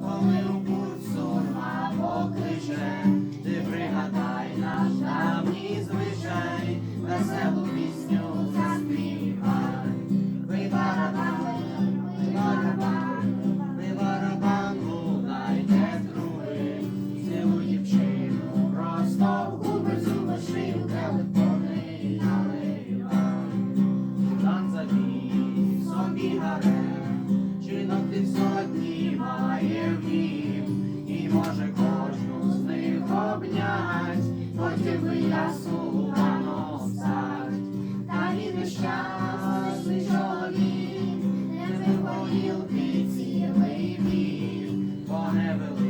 Коли у курсу покличе, ти пригадай наш давній звичай веселу. дім, і може кожну з них обнять, потім би я султаном стать, та він нещасний чоловік, не виховілки цілий вік, бо не вели.